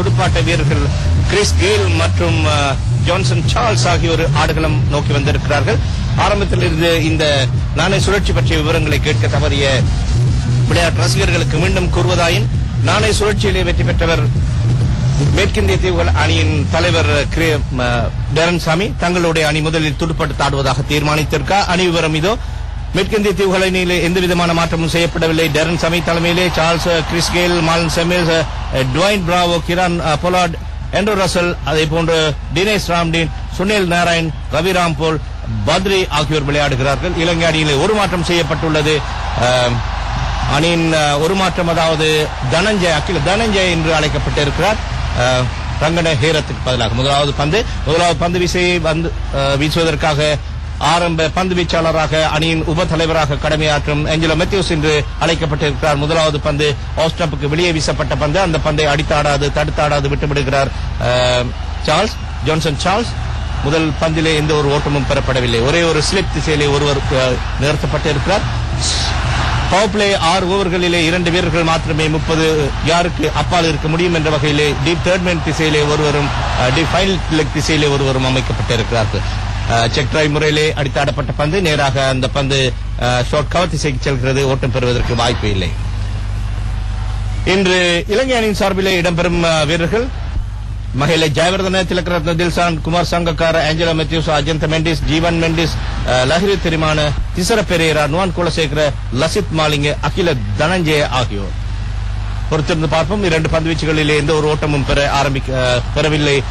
துடுப்பாட்ட வீரர்கள் Chris Gayle மற்றும் ஜான்சன் சார்ல்ஸ் ஆகியோர் ஆடுகளம் நோக்கி வந்திருக்கிறார்கள். ஆரம்பத்தில் இருந்து இந்த நாணய சுழற்சி பற்றிய விவரங்களை கேட்க தவறிய விளையாட்டு ரசிகர்களுக்கு மீண்டும் கூறுவதாயின் நாணய சுழற்சியிலே வெற்றி பெற்றவர் மேற்கிந்திய தீவுகள் அணியின் தலைவர் கிரே- டேரன் சாமி தங்களுடைய அணி முதலில் துடுப்பாட்டு ஆடுவதாக தீர்மானித்திருக்கார் அணி விவரம் இதோ. மேற்கிந்திய தீவுகள் அணியிலே எந்த விதமான மாற்றமும் செய்யப்படவில்லை. டெரன் சமி தலைமையிலே Charles Chris Gayle Marlon Samuels Dwayne Bravo Kieron Pollard Pollard Russell அதே போன்று தினேஷ் ராம்டீன் சுனில் நாராயண் ரவி ராம்போல் பத்ரி ஆகியோர் விளையாடுகிறார்கள். இலங்கை அணியிலே ஒரு மாற்றம் செய்யப்பட்டுள்ளது. அணியின் ஒரு மாற்றம் அதாவது தனஞ்சய் அகில தனஞ்சய் என்று அழைக்கப்பட்டிருக்கிறார். ரங்கன ஹேரத்துக்கு பதிலாக முதலாவது பந்து. முதலாவது பந்து விசையை வந்து வீசுவதற்காக ஆரம்ப பந்து வீச்சாளராக அணியின் உப தலைவராக கடமையாற்றும் ஏஞ்சலோ மெத்யூஸ் என்று அழைக்கப்பட்டிருக்கிறார். முதலாவது பந்து ஆஸ்டம்புக்கு வெளியே வீசப்பட்ட பந்து. அந்த பந்தை அடித்தாடாது தடுத்தாடாது விட்டுவிடுகிறார் அஹ், சார்ல்ஸ் ஜான்சன் சார்ல்ஸ். முதல் பந்திலே எந்த ஒரு ஓட்டமும் பெறப்படவில்லை. ஒரே ஒரு ஸ்லிப் திசையிலே ஒருவர் நிறுத்தப்பட்டிருக்கிறார். பவர் பிளே ஆறு ஓவர்களிலே இரண்டு வீரர்கள் மாத்திரமே முப்பது யாருக்கு அப்பால் இருக்க முடியும் என்ற வகையிலே டீப் தேர்ட் மேன் திசையிலே ஒருவரும் டி ஃபைனல் லெக் திசையிலே ஒருவரும் அமைக்கப்பட்டிருக்கிறார்கள். செக் டிரைவ் முறையிலே அடித்தாடப்பட்ட பந்து. நேராக அந்த பந்து ஷார்ட் கவர் திசைக்கு செல்கிறது. ஓட்டம் பெறுவதற்கு வாய்ப்பு இல்லை. இன்று இலங்கை அணியின் சார்பிலே இடம்பெறும் வீரர்கள் மகிழை ஜெயவர்தன திலக்கரத்ன தில்சான் குமார் சங்கக்கார ஆஞ்சலோ மெத்யூஸ் அஜந்த மெண்டிஸ் ஜீவன் மெண்டிஸ் லஹிரி திரிமான திசர பெரேரா நுவான் குலசேகர லசித் மாலிங்க அகில தனஞ்சய ஆகியோர். பொறுத்திருந்து பார்ப்போம். இரண்டு பந்து வீச்சுகளிலே எந்த ஒரு ஓட்டமும் பெற ஆரம்பிக்க பெறவில்லை.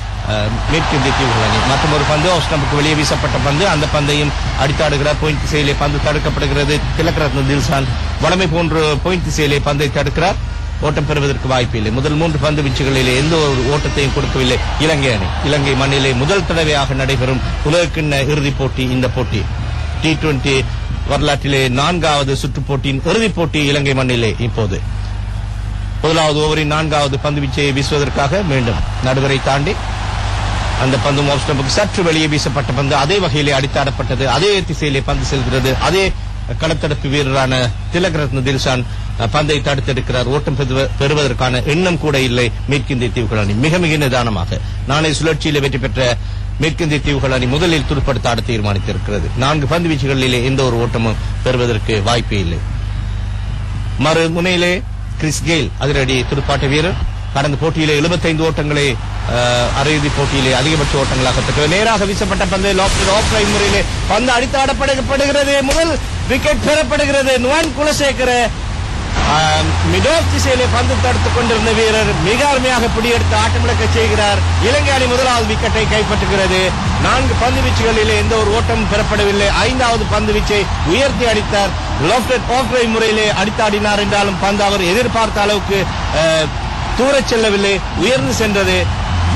மேற்கிந்திய தீவுகள் அணி. மற்றும் ஒரு பந்து ஆஸ்டம்புக்கு வெளியே வீசப்பட்ட பந்து. அந்த பந்தையும் அடித்தாடுகிறார். பாயிண்ட் திசையிலே பந்து தடுக்கப்படுகிறது. திலக்கரத்ன தில்சான் வளமை போன்று பாயிண்ட் திசையிலே பந்தை தடுக்கிறார். ஓட்டம் பெறுவதற்கு வாய்ப்பில்லை முதல் மூன்று பந்து வீச்சுகளிலே எந்த ஒரு ஓட்டத்தையும் கொடுக்கவில்லை. இலங்கை அணி. இலங்கை மண்ணிலே முதல் தடவையாக நடைபெறும் உலகக்கிண்ண இறுதிப் போட்டி இந்த போட்டி. டி டுவெண்டி வரலாற்றிலே நான்காவது சுற்றுப் போட்டியின் இறுதிப் போட்டி இலங்கை மண்ணிலே இப்போது. முதலாவது ஓவரின் நான்காவது பந்து வீச்சையை வீசுவதற்காக மீண்டும் நடுவரை தாண்டி அந்த பந்து ஆஃப் ஸ்டம்புக்கு சற்று வெளியே வீசப்பட்ட பந்து அதே வகையிலே அடித்தாடப்பட்டது. அதே திசையிலே பந்து செல்கிறது. அதே களத்தடுப்பு வீரரான திலகரத்ன தில்ஷான் பந்தை தடுத்திருக்கிறார் ஓட்டம் பெறுவ- பெறுவதற்கான எண்ணம் கூட இல்லை மேற்கிந்திய தீவுகள் அணி மிக மிக நிதானமாக. நானே சுழற்சியிலே வெற்றி பெற்ற மேற்கிந்திய தீவுகள் அணி முதலில் துடுப்படுத்த ஆட தீர்மானித்திருக்கிறது. நான்கு பந்து வீச்சுகளிலே எந்த ஒரு ஓட்டமும் பெறுவதற்கு வாய்ப்பே இல்லை. மறு முனையிலே கிறிஸ் கெயில் அதிரடி துடுப்பாட்ட வீரர். கடந்த போட்டியிலே 75 ஓட்டங்களை அரையிறுதி போட்டியிலே அதிகபட்ச ஓட்டங்களாக பெற்றது நேராக வீசப்பட்ட பந்து லாப்டர் முறையிலே பந்து அடித்தாடப்படுகிறது முதல் விக்கெட் பெறப்படுகிறது. நுவன் குலசேகர அஹ், திசையிலே பந்து தடுத்துக் கொண்டிருந்த வீரர் மிக அருமையாக பிடியெடுத்து ஆட்டமிழக்க செய்கிறார். இலங்கை அணி முதலாவது விக்கெட்டை கைப்பற்றுகிறது. நான்கு பந்து வீச்சுகளிலே எந்த ஒரு ஓட்டமும் பெறப்படவில்லை. ஐந்தாவது பந்து வீச்சை உயர்த்தி அடித்தார். லோப்டட் ஆஃப் முறையிலே அடித்தாடினார் என்றாலும் பந்து அவர் எதிர்பார்த்த அளவுக்கு தூரச் செல்லவில்லை உயர்ந்து சென்றது.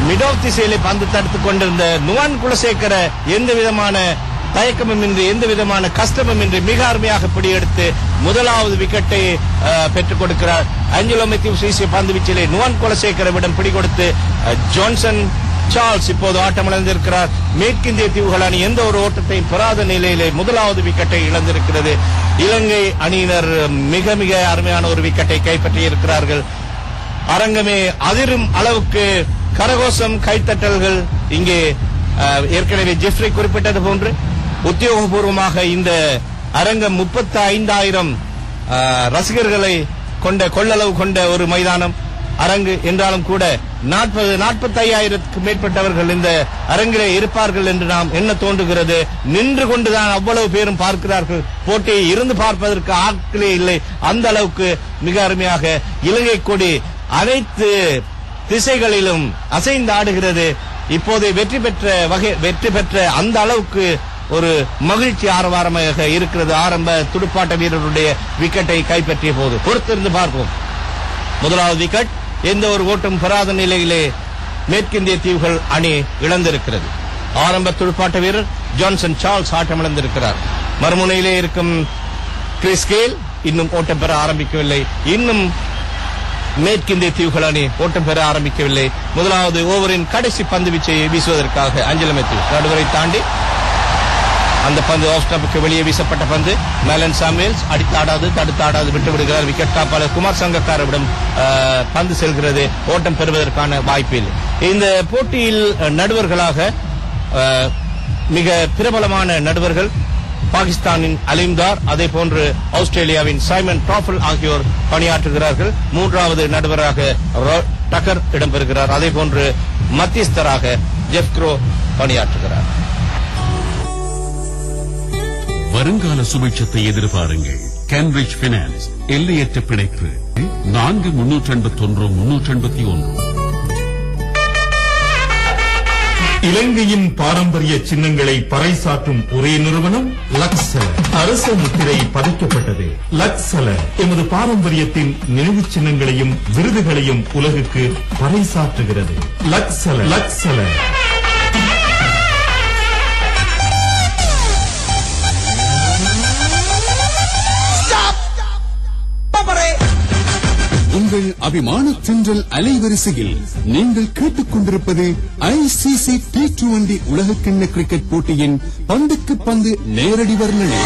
மிடோப் திசையிலே பந்து தடுத்துக் கொண்டிருந்த நுவன் குலசேகர எந்த விதமான தயக்கமும் இன்றி எந்த விதமான கஷ்டமும் இன்றி மிக அருமையாக பிடியெடுத்து முதலாவது விக்கெட்டை பெற்றுக் கொடுக்கிறார். அஞ்சலோ மெத்யூ வீசிய பந்து வீச்சிலே நுவன் குலசேகரவிடம் பிடி கொடுத்து ஜான்சன் சார்ல்ஸ் இப்போது ஆட்டமிழந்திருக்கிறார் மேற்கிந்திய தீவுகள் அணி எந்த ஒரு ஓட்டத்தையும் பெறாத நிலையிலே முதலாவது விக்கெட்டை இழந்திருக்கிறது. இலங்கை அணியினர் மிக மிக அருமையான ஒரு விக்கெட்டை கைப்பற்றி இருக்கிறார்கள் அரங்கமே அதிரும் அளவுக்கு கரகோஷம் கைத்தட்டல்கள் இங்கே ஏற்கனவே ஜெஃப்ரி குறிப்பிட்டது போன்று உத்தியோகபூர்வமாக இந்த அரங்கம் முப்பத்தி ஐந்தாயிரம் ரசிகர்களை கொண்ட கொள்ளளவு கொண்ட ஒரு மைதானம். அரங்கு என்றாலும் கூட நாற்பது நாற்பத்தி ஐயாயிரத்துக்கு மேற்பட்டவர்கள் இந்த அரங்கிலே இருப்பார்கள் என்று நாம் என்ன தோன்றுகிறது? நின்று கொண்டுதான் அவ்வளவு பேரும் பார்க்கிறார்கள். போட்டியை இருந்து பார்ப்பதற்கு ஆட்களே இல்லை. அந்த அளவுக்கு மிக அருமையாக இலங்கை கொடி அனைத்து திசைகளிலும் அசைந்து ஆடுகிறது. இப்போது வெற்றி பெற்ற வகை வெற்றி பெற்ற அந்த அளவுக்கு ஒரு மகிழ்ச்சி ஆரவாரமாக இருக்கிறது. ஆரம்ப துடுப்பாட்ட வீரருடைய விக்கெட்டை கைப்பற்றிய போது பொறுத்திருந்து பார்ப்போம். முதலாவது விக்கெட் எந்த ஒரு ஓட்டும் பெறாத நிலையிலே மேற்கிந்திய தீவுகள் அணி இழந்திருக்கிறது. ஆரம்ப துடுப்பாட்ட வீரர் ஜான்சன் சார்ல்ஸ் ஆட்டமிழந்திருக்கிறார் மறுமுனையிலே இருக்கும் கிறிஸ் கேல் இன்னும் ஓட்டம் பெற ஆரம்பிக்கவில்லை. இன்னும் மேற்கிந்திய தீவுகள் அணி ஓட்டம் பெற ஆரம்பிக்கவில்லை. முதலாவது ஓவரின் கடைசி பந்து வீச்சை வீசுவதற்காக அஞ்சலி மெத்யூ நடுவரை தாண்டி அந்த பந்து ஆஃப் ஸ்டம்புக்கு வெளியே வீசப்பட்ட பந்து. மேலன் சாமியல்ஸ் அடித்தாடாது தடுத்தாடாது விட்டு விடுகிறார். விக்கெட் காப்பாளர் குமார் சங்கக்காரவிடம் பந்து செல்கிறது. ஓட்டம் பெறுவதற்கான வாய்ப்பு இல்லை. இந்த போட்டியில் நடுவர்களாக மிக பிரபலமான நடுவர்கள் பாகிஸ்தானின் அலிம்தார் அதே போன்று ஆஸ்திரேலியாவின் சைமன் டாஃபல் ஆகியோர் பணியாற்றுகிறார்கள். மூன்றாவது நடுவராக ரோ- டக்கர் இடம்பெறுகிறார். அதே போன்று மத்தியஸ்தராக ஜெஃப்க்ரோ பணியாற்றுகிறார். வருங்கால சுபிட்சத்தை எதிர்பாருங்கள். கேம்பிரிட்ஜ் பினான்ஸ் எல்லையற்ற பிணைப்பு. நான்கு முன்னூற்றி எண்பத்தி ஒன்று முன்னூற்றி எண்பத்தி ஒன்று இலங்கையின் பாரம்பரிய சின்னங்களை பறைசாற்றும் ஒரே நிறுவனம் லக்ஸல அரச முத்திரை பதிக்கப்பட்டது. லக்ஸல எமது பாரம்பரியத்தின் நினைவு சின்னங்களையும் விருதுகளையும் உலகுக்கு பறைசாற்றுகிறது. லக்ஸல லக்ஸல உங்கள் அபிமான தென்றல் அலைவரிசையில் நீங்கள் கேட்டுக்கொண்டிருப்பது ஐசிசி டி டுவெண்டி உலகக்கிண்ண கிரிக்கெட் போட்டியின் பந்துக்கு பந்து நேரடி வர்ணனை.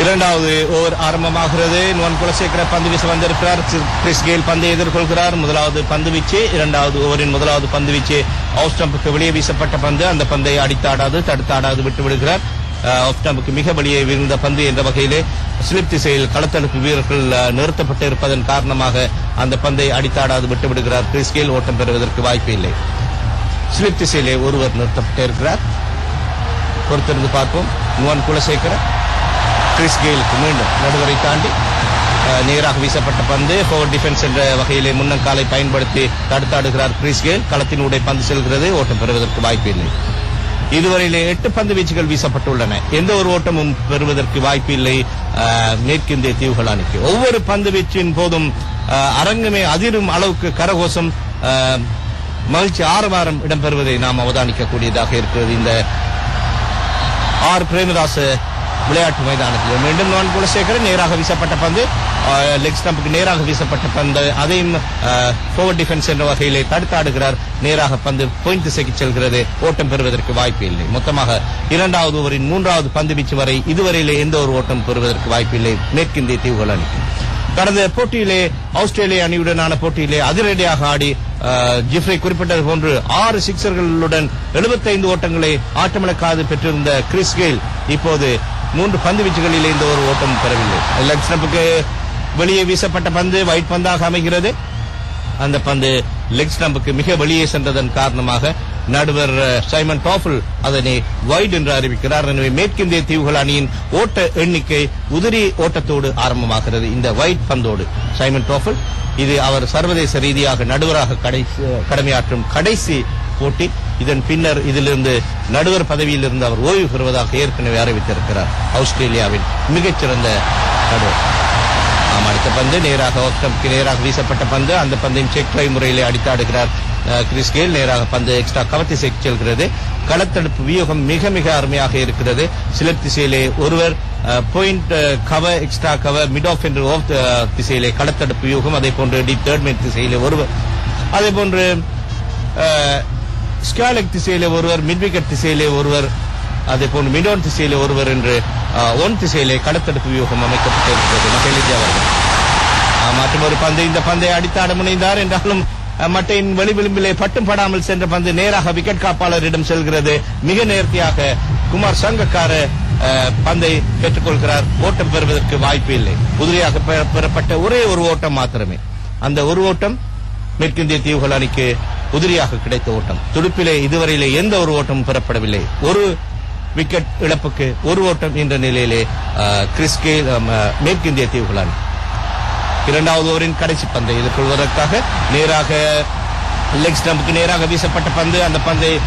இரண்டாவது ஓவர் ஆரம்பமாகிறது. நுவன் குலசேகர பந்து வீச வந்திருக்கிறார். கிறிஸ் கெயில் பந்தை எதிர்கொள்கிறார். முதலாவது பந்து வீச்சு இரண்டாவது ஓவரின் முதலாவது பந்து வீச்சு. ஆஃப் ஸ்டம்புக்கு வெளியே வீசப்பட்ட பந்து. அந்த பந்தை அடித்தாடாது தடுத்தாடாது விட்டு விடுகிறார் அஹ், மிக வெளியே விழுந்த பந்து என்ற வகையிலே ஸ்லிப் திசையில் களத்தடுப்பு வீரர்கள் நிறுத்தப்பட்டு இருப்பதன் காரணமாக அந்த பந்தை அடித்தாடாது விட்டுவிடுகிறார். கிறிஸ் ஓட்டம் பெறுவதற்கு வாய்ப்பு இல்லை. ஸ்லிப் திசையிலே ஒருவர் நிறுத்தப்பட்டு இருக்கிறார் பொறுத்திருந்து பார்ப்போம். நுவன் குலசேகர கிறிஸ் கெயிலுக்கு மீண்டும் நடுவரை தாண்டி நேராக வீசப்பட்ட பந்து ஃபோர் டிஃபென்ஸ் என்ற வகையிலே முன்னங்காலை பயன்படுத்தி தடுத்தாடுகிறார் கிறிஸ் கெயில் களத்தினூடே பந்து செல்கிறது. ஓட்டம் பெறுவதற்கு வாய்ப்பு இல்லை. இதுவரையிலே எட்டு பந்து வீச்சுகள் வீசப்பட்டுள்ளன. எந்த ஒரு ஓட்டமும் பெறுவதற்கு வாய்ப்பு இல்லை மேற்கிந்திய தீவுகள் அணிக்கு. ஒவ்வொரு பந்து வீச்சின் போதும் அஹ், அரங்கமே அதிரும் அளவுக்கு கரகோஷம் மகிழ்ச்சி ஆரவாரம் இடம்பெறுவதை நாம் அவதானிக்கக்கூடியதாக இருக்கிறது. இந்த ஆர். பிரேமதாஸ் விளையாட்டு மைதானத்தில் மீண்டும் நான் குலசேகரன் நேராக வீசப்பட்ட பந்து. லெக் ஸ்டம்புக்கு நேராக வீசப்பட்ட பந்து அதையும் ஃபோவர் டிஃபென்ஸ் என்ற வகையிலே தடுத்தாடுகிறார். நேராக பந்து பாயிண்ட் திசைக்கு செல்கிறது. ஓட்டம் பெறுவதற்கு வாய்ப்பு இல்லை. மொத்தமாக இரண்டாவது ஓவரின் மூன்றாவது பந்து வீச்சு வரை இதுவரையிலே எந்த ஒரு ஓட்டம் பெறுவதற்கு வாய்ப்பு இல்லை. மேற்கிந்திய தீவுகள் அணிக்கு கடந்த போட்டியிலே ஆஸ்திரேலிய அணியுடனான போட்டியிலே அதிரடியாக ஆடி ஜிஃப்ரை ஜிப்ரி குறிப்பிட்டது போன்று ஆறு சிக்சர்களுடன் 75 ஓட்டங்களை ஆட்டமிழக்காது பெற்றிருந்த கிறிஸ் கெயில் இப்போது மூன்று பந்து வீச்சுகளில் இந்த ஒரு ஓட்டம் பெறவில்லை. லெக் ஸ்டம்புக்கு வெளியே வீசப்பட்ட பந்து வைட் பந்தாக அமைகிறது. அந்த பந்து லெக் ஸ்டம்புக்கு மிக வெளியே சென்றதன் காரணமாக நடுவர் சைமன் டாஃபில் அதனை வைட் என்று அறிவிக்கிறார். எனவே மேற்கிந்திய தீவுகள் அணியின் ஓட்ட எண்ணிக்கை உதிரி ஓட்டத்தோடு ஆரம்பமாகிறது. இந்த வைட் பந்தோடு சைமன் டாஃபில் இது அவர் சர்வதேச ரீதியாக நடுவராக கடைசி கடமையாற்றும் கடைசி போட்டி. இதன் பின்னர் இதிலிருந்து நடுவர் பதவியில் இருந்து அவர் ஓய்வு பெறுவதாக ஏற்கனவே அறிவித்திருக்கிறார். ஆஸ்திரேலியாவின் மிகச்சிறந்த நடுவர். அடித்த பந்து நேராக ஓக்டம்க்கு நேராக வீசப்பட்ட பந்து அந்த பந்தையும் செக் ட்ரை முறையிலே அடித்தாடுகிறார் கிறிஸ் கேல் நேராக பந்து எக்ஸ்ட்ரா கவர்த்தி செக் செல்கிறது. களத்தடுப்பு வியூகம் மிக மிக அருமையாக இருக்கிறது. சிலர் திசையிலே ஒருவர் point cover extra cover mid off என்று ஓஃப் திசையிலே களத்தடுப்பு வியூகம் அதே போன்று டி தேர்ட் மேன் திசையிலே ஒருவர் அதே போன்று ஸ்காலக் திசையிலே ஒருவர் மிட்விக்கெட் திசையிலே ஒருவர் அதே போன்று மிடோன் திசையிலே ஒருவர் என்று ஒன் திசையிலே களத்தடுப்பு வியூகம் அமைக்கப்பட்டிருக்கிறது. மகிழ்ச்சி அவர்கள் மற்றும் ஒரு பந்து. இந்த பந்தை அடித்தாட முனைந்தார் என்றாலும் மட்டையின் வெளிவிளிம்பிலே பட்டும் படாமல் சென்ற பந்து நேராக விக்கெட் காப்பாளரிடம் செல்கிறது. மிக நேர்த்தியாக குமார் சங்கக்கார பந்தை பெற்றுக்கொள்கிறார் ஓட்டம் பெறுவதற்கு வாய்ப்பு இல்லை. புதிரியாக பெறப்பட்ட ஒரே ஒரு ஓட்டம் மாத்திரமே. அந்த ஒரு ஓட்டம் மேற்கிந்திய தீவுகள் அணிக்கு உதிரியாக கிடைத்த ஓட்டம். துடுப்பிலே இதுவரையிலே எந்த ஒரு ஓட்டமும் பெறப்படவில்லை. ஒரு விக்கெட் இழப்புக்கு ஒரு ஓட்டம் என்ற நிலையிலே கிறிஸ்கே மேற்கிந்திய தீவுகள் அணி. இரண்டாவது ஓவரின் கடைசி பந்தை. எதிர்கொள்வதற்காக நேராக லெக் ஸ்டம்புக்கு நேராக வீசப்பட்ட பந்து. அந்த பந்தை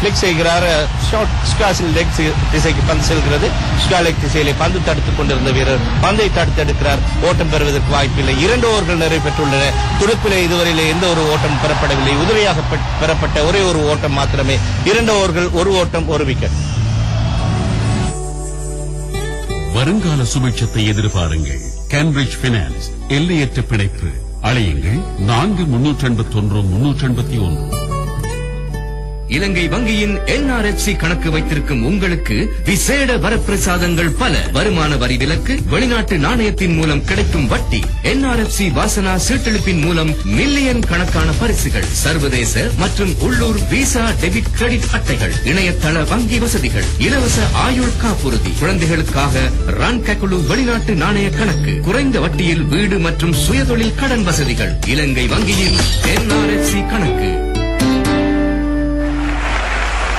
பிளிக் செய்கிறார். ஷார்ட் ஸ்காஸில் லெக் திசைக்கு பந்து செல்கிறது. ஸ்கா லெக் திசையிலே பந்து தடுத்துக் கொண்டிருந்த வீரர் பந்தை தடுத்தெடுக்கிறார் ஓட்டம் பெறுவதற்கு வாய்ப்பில்லை. இரண்டு ஓவர்கள் நிறைவு பெற்றுள்ளன. துடுப்பிலே இதுவரையிலே எந்த ஒரு ஓட்டம் பெறப்படவில்லை. உதவியாக பெறப்பட்ட ஒரே ஒரு ஓட்டம் மாத்திரமே. இரண்டு ஓவர்கள் ஒரு ஓட்டம் ஒரு விக்கெட் வருங்கால சுபிட்சத்தை எதிர்பாருங்கள். கேம்பிரிட்ஜ் பினான்ஸ் எல்லையற்ற பிணைப்பு. அழையுங்கள். நான்கு முன்னூற்றி எண்பத்தி ஒன்று முன்னூற்றி எண்பத்தி ஒன்று. இலங்கை வங்கியின் என்ஆர்எஃப்சி கணக்கு வைத்திருக்கும் உங்களுக்கு விசேட வரப்பிரசாதங்கள் பல. வருமான வரி விலக்கு வெளிநாட்டு நாணயத்தின் மூலம் கிடைக்கும் வட்டி என்ஆர்எஃப்சி வாசனா சீட்டெழுப்பின் மூலம் மில்லியன் கணக்கான பரிசுகள் சர்வதேச மற்றும் உள்ளூர் விசா டெபிட் கிரெடிட் அட்டைகள் இணையதள வங்கி வசதிகள் இலவச ஆயுள் காப்புறுதி. குழந்தைகளுக்காக ரன் கக்குழு வெளிநாட்டு நாணய கணக்கு குறைந்த வட்டியில் வீடு மற்றும் சுயதொழில் கடன் வசதிகள். இலங்கை வங்கியின் என்ஆர்எஃப்சி கணக்கு.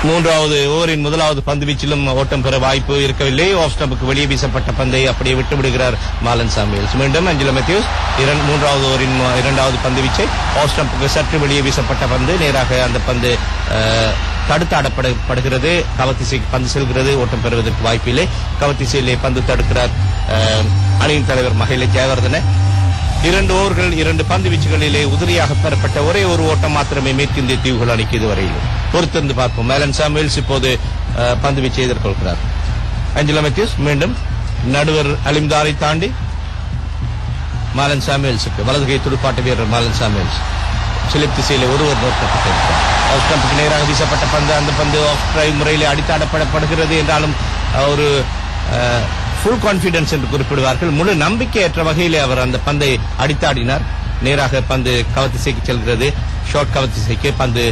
மூன்றாவது ஓவரின் முதலாவது பந்து வீச்சிலும் ஓட்டம் பெற வாய்ப்பு இருக்கவில்லை. ஆஃப் ஸ்டம்புக்கு வெளியே வீசப்பட்ட பந்தை அப்படியே விட்டுவிடுகிறார் மாலன் சாமியல்ஸ் மீண்டும் அஞ்சல மெத்யூஸ் இரண்டு மூன்றாவது ஓவரின் இரண்டாவது பந்து வீச்சை ஆஃப் ஸ்டம்புக்கு சற்று வெளியே வீசப்பட்ட பந்து நேராக அந்த பந்து தடுத்தாடப்படப்படுகிறது தடுத்தாடப்படுகிறது. பந்து செல்கிறது. ஓட்டம் பெறுவதற்கு வாய்ப்பில்லை. கவத்திசையிலே பந்து தடுக்கிறார் அணியின் தலைவர் மகளிர் ஜெயவர்தன. இரண்டு ஓவர்கள் இரண்டு பந்து வீச்சுகளிலே உதிரியாக பெறப்பட்ட ஒரே ஒரு ஓட்டம் மாத்திரமே மேற்கிந்திய தீவுகள் அணிக்கு இதுவரையிலும். பொறுத்திருந்து பார்ப்போம். மேலன் சாமுவேல்ஸ் இப்போது பந்து வீச்சை எதிர்கொள்கிறார். அஞ்சலா மெத்யூஸ் மீண்டும் நடுவர் அலிம்தாரை தாண்டி மாலன் சாமுவேல்ஸுக்கு. வலதுகை துடுப்பாட்ட வீரர் மாலன் சாமுவேல்ஸ். சிலிப் திசையிலே ஒருவர் நோக்கப்பட்டிருக்கிறார் ஆஃப் நேராக வீசப்பட்ட பந்து அந்த பந்து ஆஃப் டிரைவ் முறையில் அடித்தாடப்படப்படுகிறது என்றாலும் அஹ், ஒரு ஃபுல் கான்பிடன்ஸ் என்று குறிப்பிடுவார்கள். முழு நம்பிக்கையற்ற வகையிலே அவர் அந்த பந்தை அடித்தாடினார். நேராக பந்து கவத்திசைக்கு செல்கிறது. ஷார்ட் கவத்திசைக்கு பந்து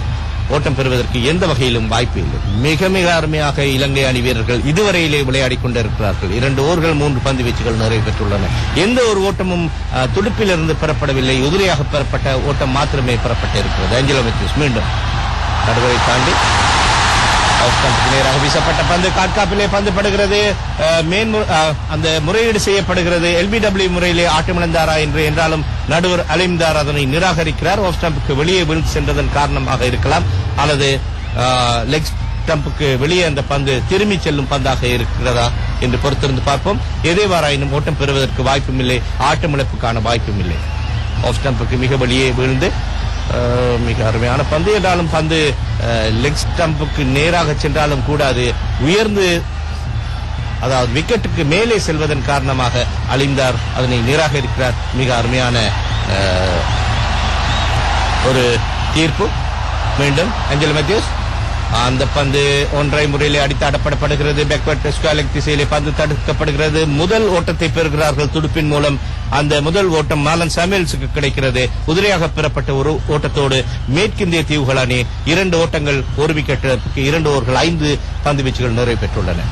ஓட்டம் பெறுவதற்கு எந்த வகையிலும் வாய்ப்பு இல்லை. மிக மிக அருமையாக இலங்கை அணி வீரர்கள் இதுவரையிலே விளையாடிக் கொண்டிருக்கிறார்கள். இரண்டு ஓவர்கள் மூன்று பந்து வீச்சுகள் நிறைவு பெற்றுள்ளன. எந்த ஒரு ஓட்டமும் துடுப்பிலிருந்து பெறப்படவில்லை. உதிரியாக பெறப்பட்ட ஓட்டம் மாத்திரமே பெறப்பட்டிருக்கிறது. அஞ்சலோ மெத்யூஸ் மீண்டும் நடுவரை தாண்டி நேராக வீசப்பட்ட பந்து காட்காப்பிலே பந்து படுகிறது. அந்த முறையீடு செய்யப்படுகிறது. எல்பிடபிள்யூ முறையிலே ஆட்டமிழந்தாரா என்று என்றாலும் நடுவர் அலிம்தார் அதனை நிராகரிக்கிறார். ஆஃப் ஸ்டம்புக்கு வெளியே விழுந்து சென்றதன் காரணமாக இருக்கலாம். அல்லது லெக் ஸ்டம்புக்கு வெளியே அந்த பந்து திரும்பி செல்லும் பந்தாக இருக்கிறதா என்று பொறுத்திருந்து பார்ப்போம். எதேவாராயினும் ஓட்டம் பெறுவதற்கு வாய்ப்பும் இல்லை ஆட்டமிழப்புக்கான வாய்ப்பும் இல்லை ஆஃப் ஸ்டம்புக்கு மிக வெளியே விழுந்து மிக அருமையான பந்து என்றாலும் பந்து லெக் ஸ்டம்புக்கு நேராக சென்றாலும் கூட அது உயர்ந்து அதாவது விக்கெட்டுக்கு மேலே செல்வதன் காரணமாக அழிந்தார். அதனை நிராகரிக்கிறார் மிக அருமையான ஒரு தீர்ப்பு. மீண்டும் அஞ்சல் மெத்யூஸ் அந்த பந்து ஒன்றை முறையிலே அடித்தாடப்படப்படுகிறது பேக்வர்ட் ஸ்குவாலிக் திசையிலே பந்து தடுக்கப்படுகிறது. முதல் ஓட்டத்தை பெறுகிறார்கள் துடுப்பின் மூலம். அந்த முதல் ஓட்டம் மாலன் சாமியல்ஸுக்கு கிடைக்கிறது. உதிரியாக பெறப்பட்ட ஒரு ஓட்டத்தோடு மேற்கிந்திய தீவுகள் அணி இரண்டு ஓட்டங்கள் ஒரு விக்கெட்டுக்கு இரண்டு ஓவர்கள் ஐந்து பந்து வீச்சுகள் நிறைவு பெற்றுள்ளன.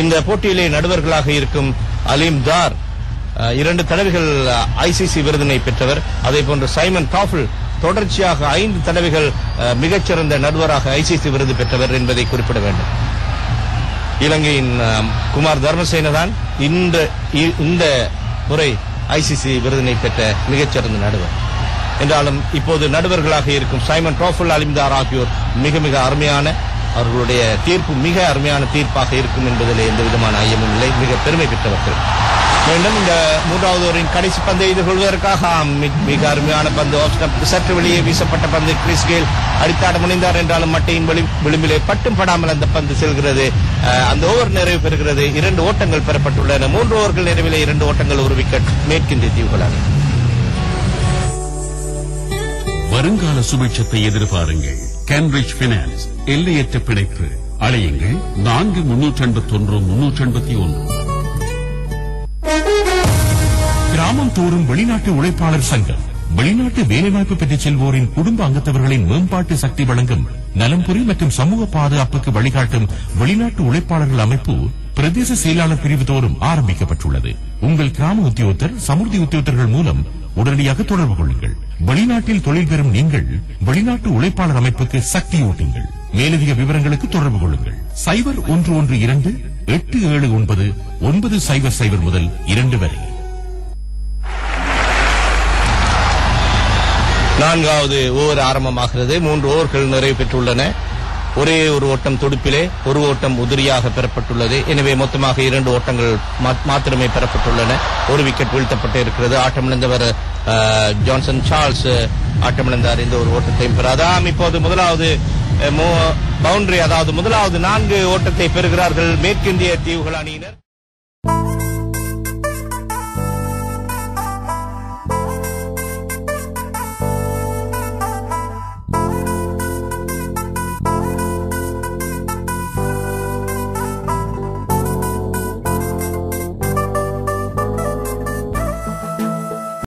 இந்த போட்டியிலே நடுவர்களாக இருக்கும் அலீம் தார் இரண்டு தடவைகள் ஐசிசி விருதினை பெற்றவர். அதே போன்று சைமன் காஃபில் தொடர்ச்சியாக ஐந்து தடவைகள் மிகச்சிறந்த நடுவராக ஐசிசி விருது பெற்றவர் என்பதை குறிப்பிட வேண்டும். இலங்கையின் குமார் தர்மசேன தான் இந்த இ- இந்த முறை ஐசிசி விருதினை பெற்ற மிகச்சிறந்த நடுவர். என்றாலும் இப்போது நடுவர்களாக இருக்கும் சைமன் ட்ராஃபுல் அலிம்தார் ஆகியோர் மிக மிக அருமையான அவர்களுடைய தீர்ப்பு மிக அருமையான தீர்ப்பாக இருக்கும் என்பதில் எந்த விதமான ஐயமும் இல்லை. மிக பெருமை பெற்றவர்கள் மீண்டும் இந்த மூன்றாவது ஓரின் கடைசி பந்தை எதிர்கொள்வதற்காக ஆம், மிக அருமையான பந்து. சற்று வெளியே வீசப்பட்ட பந்து. கிறிஸ் கேல் அடித்தாட முனைந்தார் என்றாலும் மட்டையின் விளிம்பிலே பட்டும் படாமல் அந்த பந்து செல்கிறது. அந்த ஓவர் நிறைவு பெறுகிறது. இரண்டு ஓட்டங்கள் பெறப்பட்டுள்ளன. மூன்று ஓவர்கள் நிறைவிலே இரண்டு ஓட்டங்கள் ஒரு விக்கெட் மேற்கிந்திய தீவுகளாக. வருங்கால சுபிட்சத்தை எதிர்பாருங்கள். கேம்பிரிட்ஜ் பினான்ஸ் எல்லையற்ற பிணைப்பு. அழையுங்கள் நான்கு முன்னூற்றி எண்பத்தி ஒன்று முன்னூற்றி எண்பத்தி ஒன்று. கிராமம் தோறும் வெளிநாட்டு உழைப்பாளர் சங்கம் வெளிநாட்டு வேலைவாய்ப்பு பெற்றுச் செல்வோரின் குடும்ப அங்கத்தவர்களின் மேம்பாட்டு சக்தி வழங்கும் நலம்புரி மற்றும் சமூக பாதுகாப்புக்கு வழிகாட்டும் வெளிநாட்டு உழைப்பாளர்கள் அமைப்பு பிரதேச செயலாளர் பிரிவு தோறும் ஆரம்பிக்கப்பட்டுள்ளது. உங்கள் கிராம உத்தியோகத்தர் சமுர்த்தி உத்தியோகத்தர்கள் மூலம் உடனடியாக தொடர்பு கொள்ளுங்கள். வெளிநாட்டில் தொழில் பெறும் நீங்கள் வெளிநாட்டு உழைப்பாளர் அமைப்புக்கு சக்தியூட்டுங்கள். மேலதிக விவரங்களுக்கு தொடர்பு கொள்ளுங்கள். சைபர் ஒன்று ஒன்று இரண்டு எட்டு ஏழு ஒன்பது ஒன்பது சைபர் சைபர் முதல் இரண்டு வரை. நான்காவது ஓவர் ஆரம்பமாகிறது. மூன்று ஓவர்கள் நிறைவு பெற்றுள்ளன. ஒரே ஒரு ஓட்டம் துடுப்பிலே ஒரு ஓட்டம் உதிரியாக பெறப்பட்டுள்ளது. எனவே மொத்தமாக இரண்டு ஓட்டங்கள் மா- மாத்திரமே பெறப்பட்டுள்ளன. ஒரு விக்கெட் வீழ்த்தப்பட்டு இருக்கிறது. ஆட்டமிழந்தவர் ஜான்சன் சார்ல்ஸ் ஆட்டமிழந்தார் இந்த ஒரு ஓட்டத்தையும் பெறாதாம் இப்போது முதலாவது பவுண்டரி அதாவது முதலாவது நான்கு ஓட்டத்தை பெறுகிறார்கள். மேற்கிந்திய தீவுகள் அணியினர்.